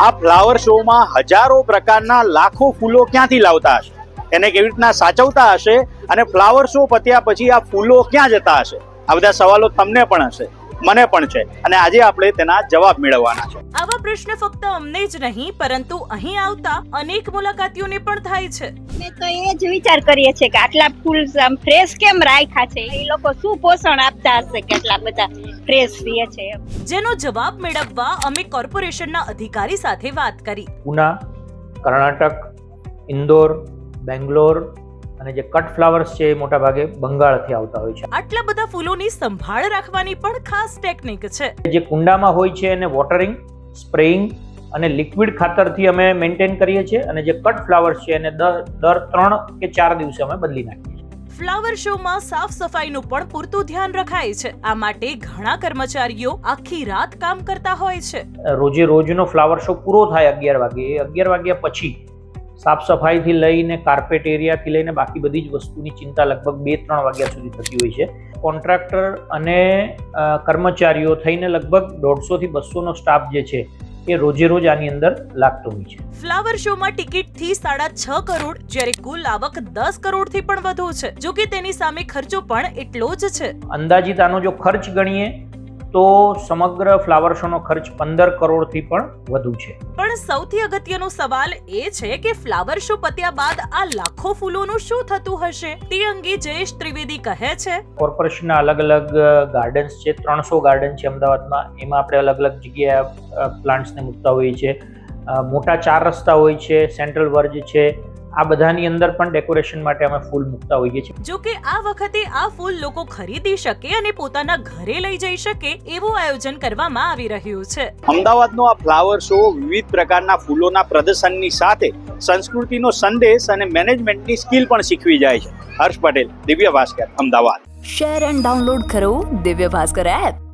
આ ફ્લાવર શોમાં હજારો પ્રકારના લાખો ફૂલો ક્યાંથી લાવતા હશે? એને કેવી રીતના સાચવતા હશે અને ફ્લાવર શો પત્યા પછી આ ફૂલો ક્યાં જતા હશે? આ બધા સવાલો તમને પણ હશે, મને પણ છે. અને આજે આપણે તેના જવાબ મેળવવાના છે. પ્રશ્ન ફક્ત અમને જ નહીં પરંતુ અહીં આવતા અનેક મુલાકાતીઓને પણ થાય છે. અમે તો એ જ વિચાર કરીએ છીએ કે આટલા ફૂલ આમ ફ્રેશ કેમ રાખ્યા છે? એ લોકો શું પોષણ આપતા હશે કે આટલા બધા ફ્રેશ રહે છે જેનો જવાબ મેળવવા અમે કોર્પોરેશનના અધિકારી સાથે વાત કરી. ઉના કર્ણાટક ઇન્દોર બેંગ્લોર અને જે કટ ફ્લાવર્સ છે એ મોટાભાગે બંગાળથી આવતા હોય છે. આટલા બધા ફૂલોની સંભાળ રાખવાની પણ ખાસ ટેકનિક છે. જે કુંડામાં હોય છે એને વોટરિંગ સ્પ્રેઇંગ અને લિક્વિડ ખાતરથી અમે મેન્ટેન કરીએ છીએ અને જે કટ ફ્લાવર્સ છે એને દર દર ત્રણ કે ચાર દિવસે અમે બદલી નાખીએ છીએ. ફ્લાવર શોમાં સાફ સફાઈનું પણ પૂરતું ધ્યાન રખાય છે. આ માટે ઘણા કર્મચારીઓ આખી રાત કામ કરતા હોય છે. રોજે રોજનો ફ્લાવર શો પૂરો થાય અગિયાર વાગે. અગિયાર વાગ્યા પછી સાફ સફાઈથી લઈને કાર્પેટ એરિયાથી લઈને બાકી બધી જ વસ્તુની ચિંતા લગભગ બે ત્રણ વાગ્યા સુધી થતી હોય છે. કોન્ટ્રાક્ટર અને કર્મચારીઓ થઈને લગભગ દોઢસોથી બસોનો સ્ટાફ જે છે એ રોજે રોજ આની અંદર લાગતો હોય છે. ફ્લાવર શોમાં ટિકિટથી સાડા છ કરોડ જ્યારે કુલ આવક દસ કરોડથી પણ વધુ છે. જો કે તેની સામે ખર્ચો પણ એટલો જ છે. અંદાજિત આનો જો ખર્ચ ગણીએ તો સમગ્ર ફ્લાવર શોનો ખર્ચ પંદર કરોડથી પણ વધુ છે. પણ સૌથી અગત્યનો સવાલ એ છે કે ફ્લાવર શો પત્યા બાદ આ લાખો ફૂલોનું શું થતું હશે? તે અંગે જયેશ ત્રિવેદી કહે છે. કોર્પોરેશનના અલગ અલગ ગાર્ડન્સ છે ત્રણસો ગાર્ડન છે અમદાવાદમાં. એમાં આપણે અલગ અલગ જગ્યાએ પ્લાન્ટ્સને મૂકતા હોઈએ છીએ. મોટા ચાર રસ્તા હોય છે સેન્ટ્રલ વર્જ છે આ બધાની અંદર પણ ડેકોરેશન માટે અમે ફૂલ મૂકતા હોઈએ છીએ. જો કે આ વખતે આ ફૂલ લોકો ખરીદી શકે અને પોતાના ઘરે લઈ જઈ શકે એવું આયોજન કરવામાં આવી રહ્યું છે. અમદાવાદનો આ ફ્લાવર શો વિવિધ પ્રકારના ફૂલોના પ્રદર્શનની સાથે સંસ્કૃતિનો સંદેશ અને મેનેજમેન્ટની સ્કિલ પણ શીખવી જાય છે. Harsh Patel Divya Bhaskar Ahmedabad. Share and download કરો દિવ્ય ભાસ્કર એપ